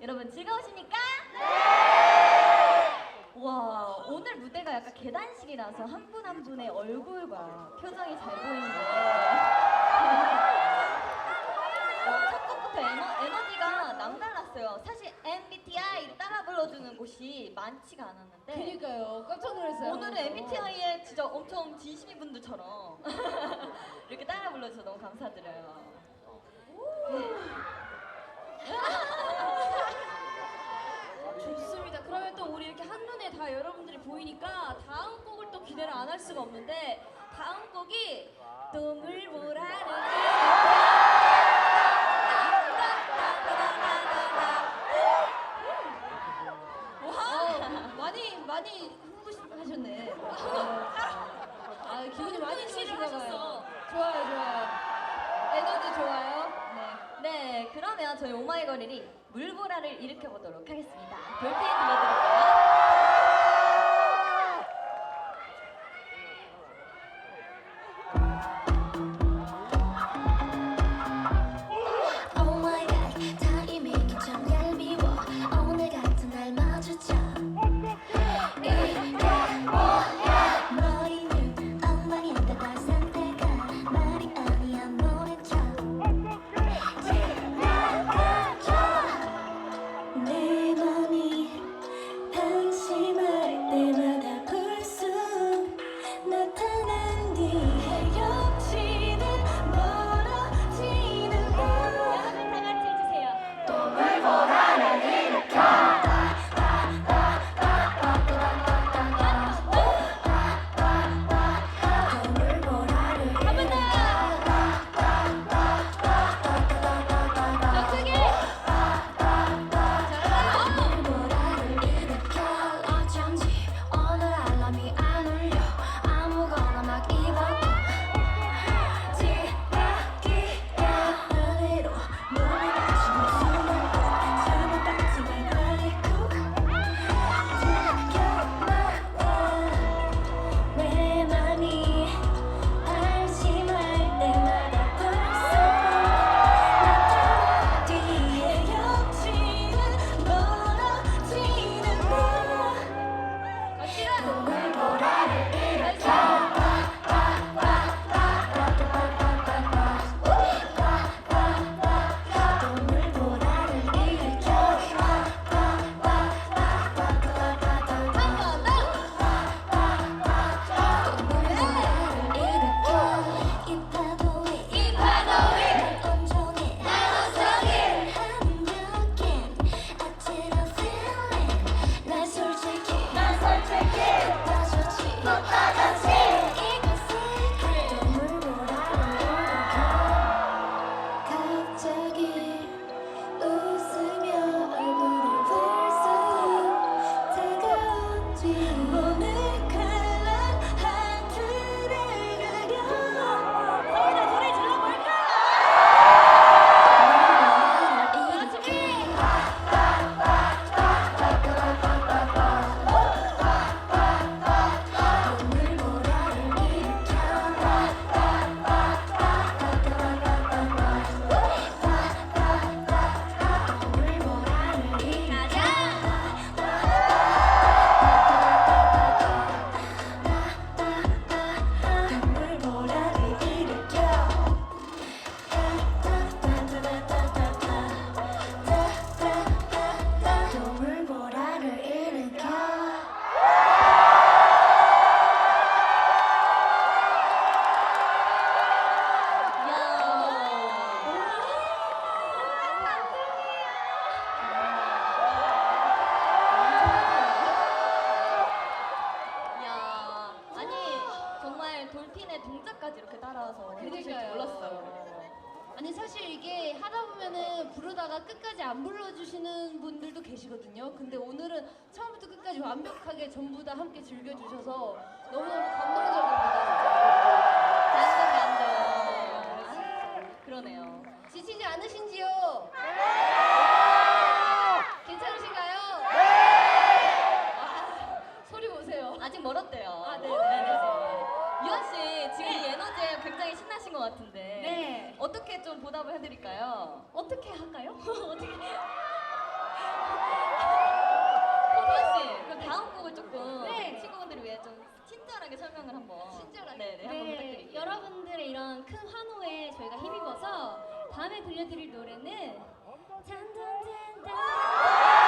여러분 즐거우십니까? 와, 오늘 무대가 약간 계단식이라서 한 분 한 분의 얼굴과 표정이 잘 보이는데. 어, 첫 곡부터 에너, 에너지가 남달랐어요. 사실 MBTI 따라 불러주는 곳이 많지가 않았는데. 그니까요. 깜짝 놀랐어요. 오늘은 MBTI에 진짜 엄청 진심인 분들처럼 이렇게 따라 불러주셔서 너무 감사드려요. 좋습니다. 그러면 또 우리 이렇게 한눈에 다 여러분들이 보이니까 다음 곡을 또 기대를 안 할 수가 없는데 다음 곡이 똥을 보라는 와 많이 많이 흥분하셨네. 아 기분이 많이 좋으신가봐요. 좋아요 좋아요. 에너지 좋아요. 네. 네, 그러면 저희 오마이걸이 물보라를 일으켜보도록 하겠습니다. 돌핀 들려드릴게요. 사진의 동작까지 이렇게 따라서 그러니까요. 몰랐어요. 아니 사실 이게 하다 보면은 부르다가 끝까지 안 불러주시는 분들도 계시거든요. 근데 오늘은 처음부터 끝까지 완벽하게 전부 다 함께 즐겨주셔서 너무너무 감동적입니다. 진짜. 감동 그러네요. 지치지 않으신지요? 네. 좀 보답을 해드릴까요? 어떻게 할까요? 어떻게? 유아 씨, 그럼 다음 곡을 조금 네. 친구분들을 위해 좀 친절하게 설명을 한번. 친절하게? 네, 네, 한번 네, 부탁드릴게요. 여러분들의 이런 큰 환호에 저희가 힘입어서 다음에 들려드릴 노래는 잔잔잔잔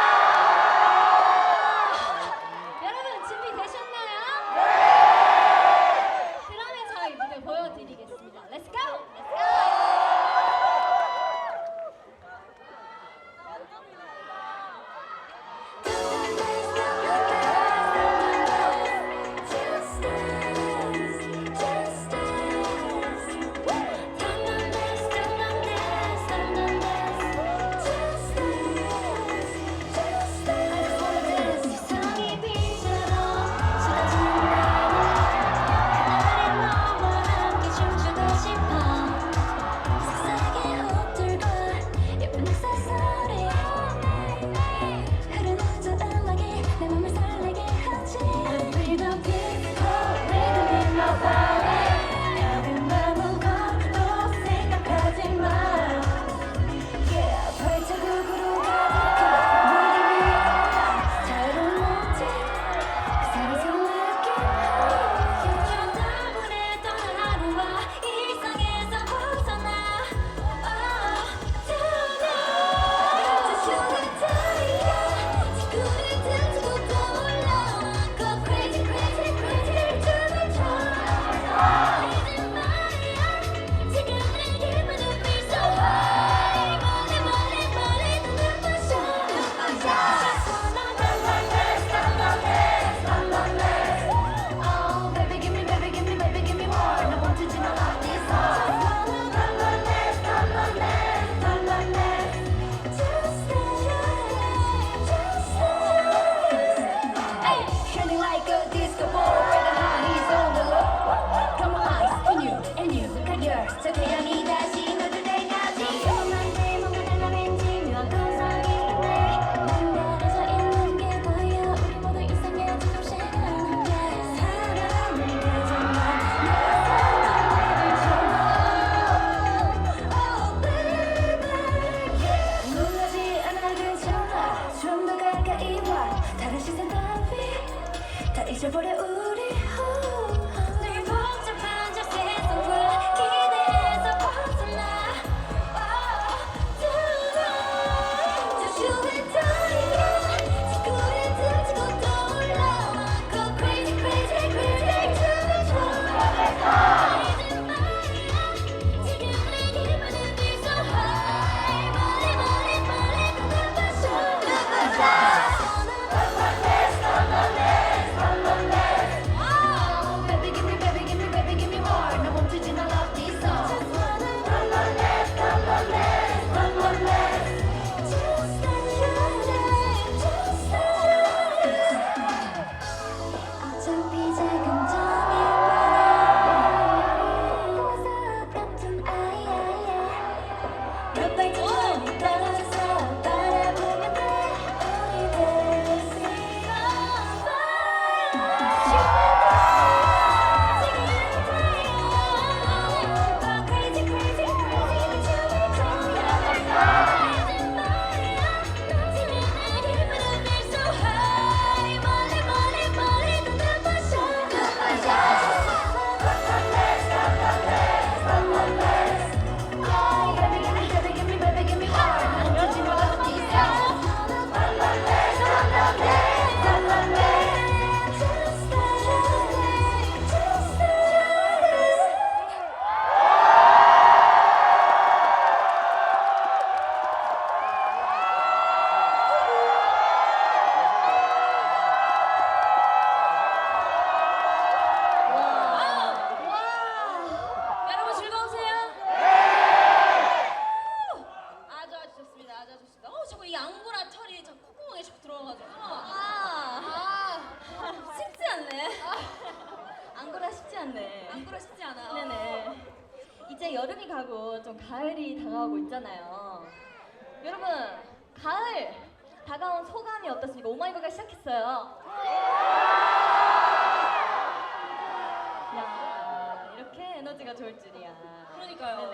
노래가 좋을 줄이야. 그러니까요.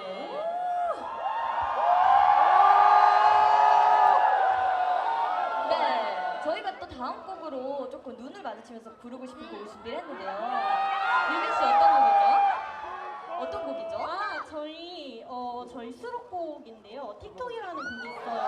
네네. 저희가 또 다음 곡으로 조금 눈을 마주치면서 부르고 싶은 곡을 준비를 했는데요. 유빈 씨 어떤 곡이죠? 어떤 곡이죠? 아 저희 어 저희 수록곡인데요. 틱톡이라는 곡이 있어요.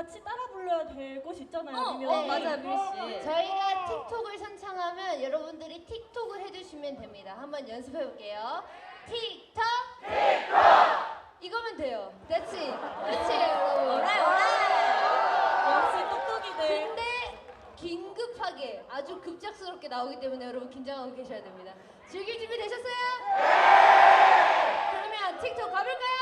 같이 따라 불러야 될 곳 있잖아요. 어, 아니면 어, 맞아요, 어, 미리 씨. 어, 어. 저희가 틱톡을 선창하면 여러분들이 틱톡을 해주시면 됩니다. 한번 연습해볼게요. 틱톡! 틱톡! 이거면 돼요. That's it. That's it, 여러분. 오라이, 오라이. 역시 똑똑이들. 근데 긴급하게 아주 급작스럽게 나오기 때문에 여러분 긴장하고 계셔야 됩니다. 즐길 준비 되셨어요? 네! 그러면 틱톡 가볼까요?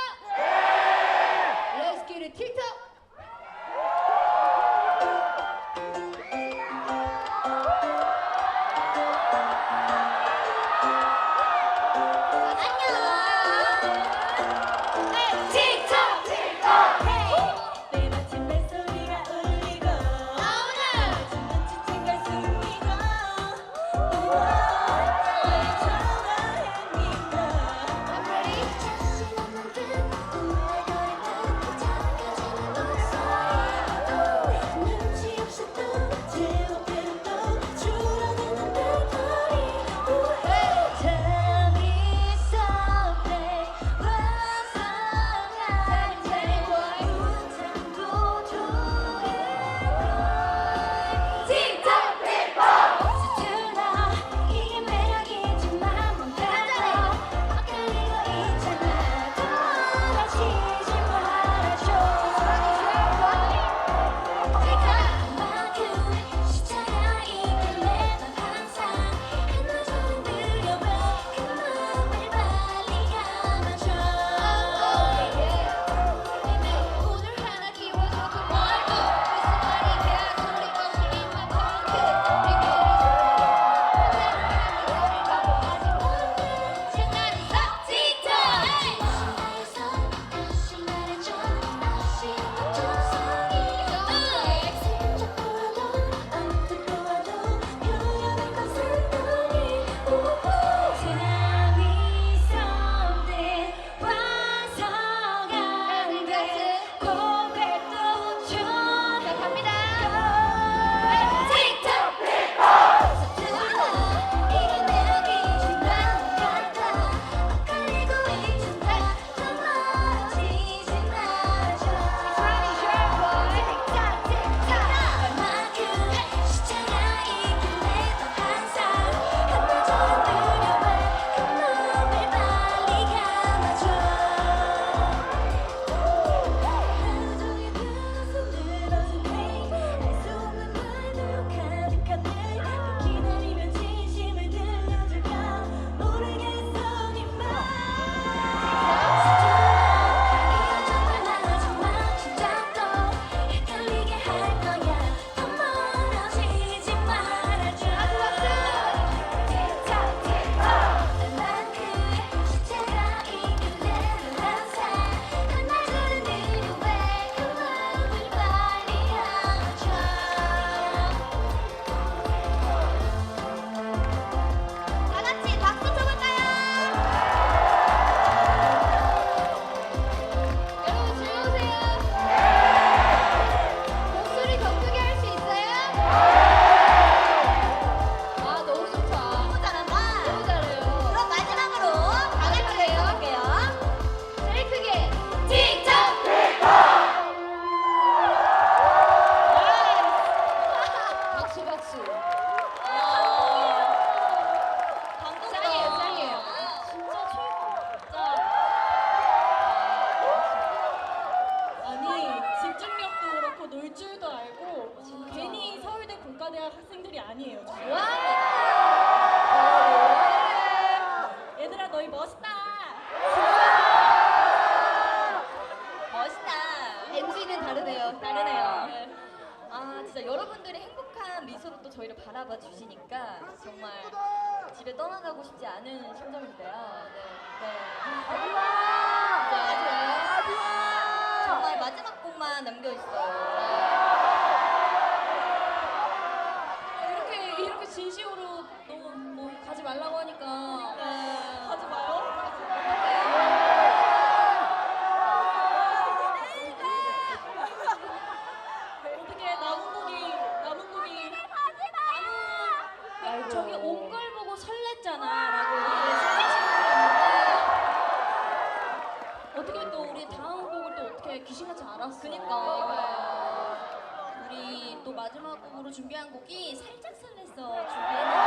준비한 곡이 살짝 설렜어 준비했는데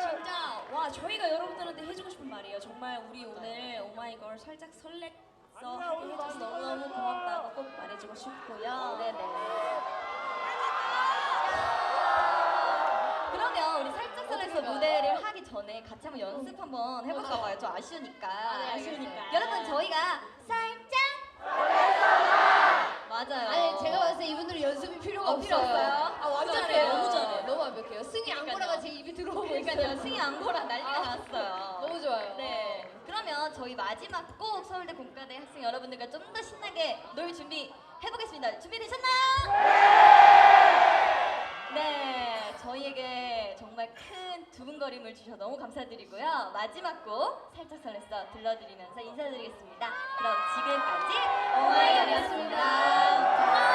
진짜 와 저희가 여러분들한테 해주고 싶은 말이에요. 정말 우리 오늘 오마이걸 살짝 설렜어 하게 해줘서 너무너무 고맙다고 꼭 말해주고 싶고요. 네네. 그러면 우리 살짝 설레서 무대를 하기 전에 같이 한번 연습 한번 해볼까 봐요. 좀 아쉬우니까. 네, 아쉬우니까. 여러분 저희가 앙고라 난리가 아, 났어요. 너무 좋아요. 네. 그러면 저희 마지막 꼭 서울대 공과대 학생 여러분들과 좀 더 신나게 놀 준비 해보겠습니다. 준비되셨나요? 네. 저희에게 정말 큰 두근거림을 주셔서 너무 감사드리고요. 마지막 곡 살짝 설렜어 들려드리면서 인사드리겠습니다. 그럼 지금까지 오마이걸이었습니다.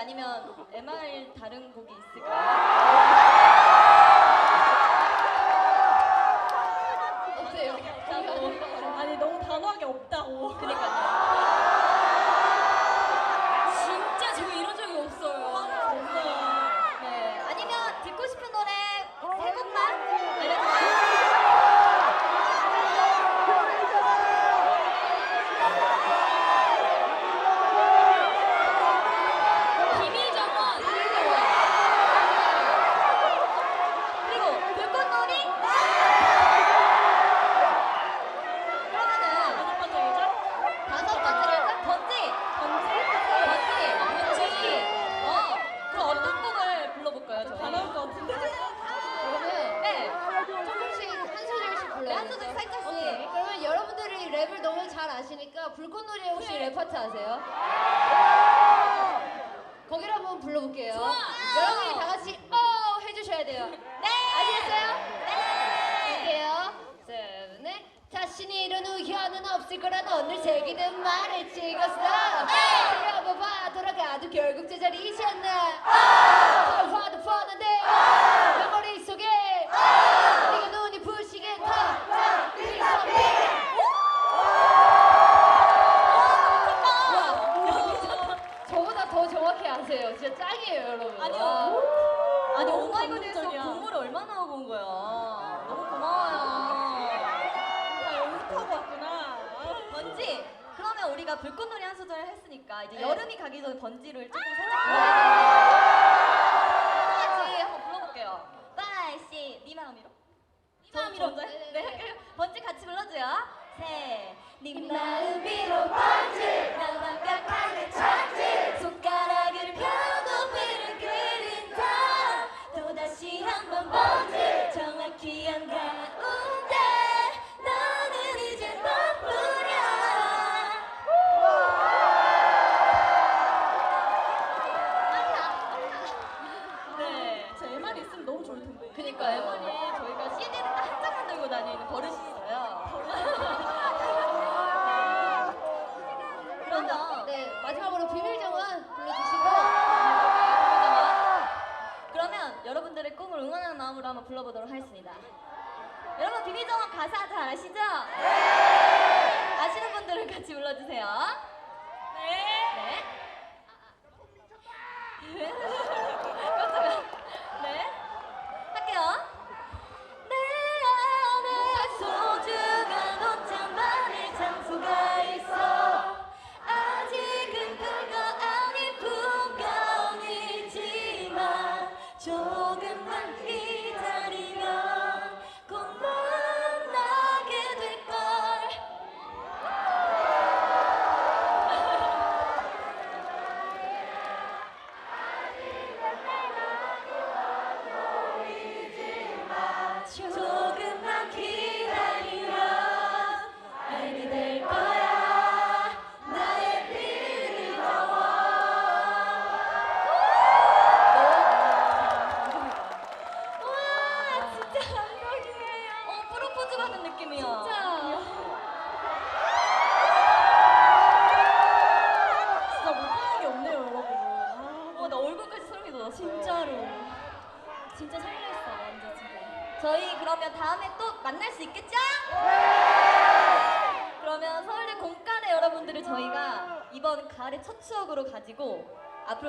아니면 MR 다른 곡이 있을까요? 랩을 너무 잘 아시니까 불꽃놀이에 혹시 랩 파트 아세요? 거기를 한번 불러볼게요. 좋아. 여러분이 다 같이 어 해주셔야 돼요. 네. 아시겠어요? 네. 할게요. 세븐, 넷. 자신이 이룬 우연은 없을 거란 오늘 제기는 말을 찍었어. 들어봐봐 돌아가도 결국 제자리잖아. 더 화도 뻔한데 내 머릿속에 네가 아니요. 와. 아니 오마이걸에서. 공부를 얼마나 하고 온 거야. 너무 고마워요. 다 연습하고 왔구나. 번지. 그러면 우리가 불꽃놀이 한 소절 했으니까 이제 네. 여름이 가기 전에 번지를 조금 살짝 불러볼게요. 같이 한번 불러볼게요. 빠이씨, 네 마음이로. 네 마음이로. 먼저 해? 네, 네. 번지 같이 불러줘요. 세. 네네 마음이로 번지. 나 완벽하게 찾지. 손가락을 펴고 또 여러분 비밀정원 가사 잘 아시죠? 네. 아시는 분들은 같이 불러주세요.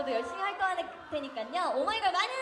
앞으로도 열심히 활동할 테니까요. 오마이걸 많은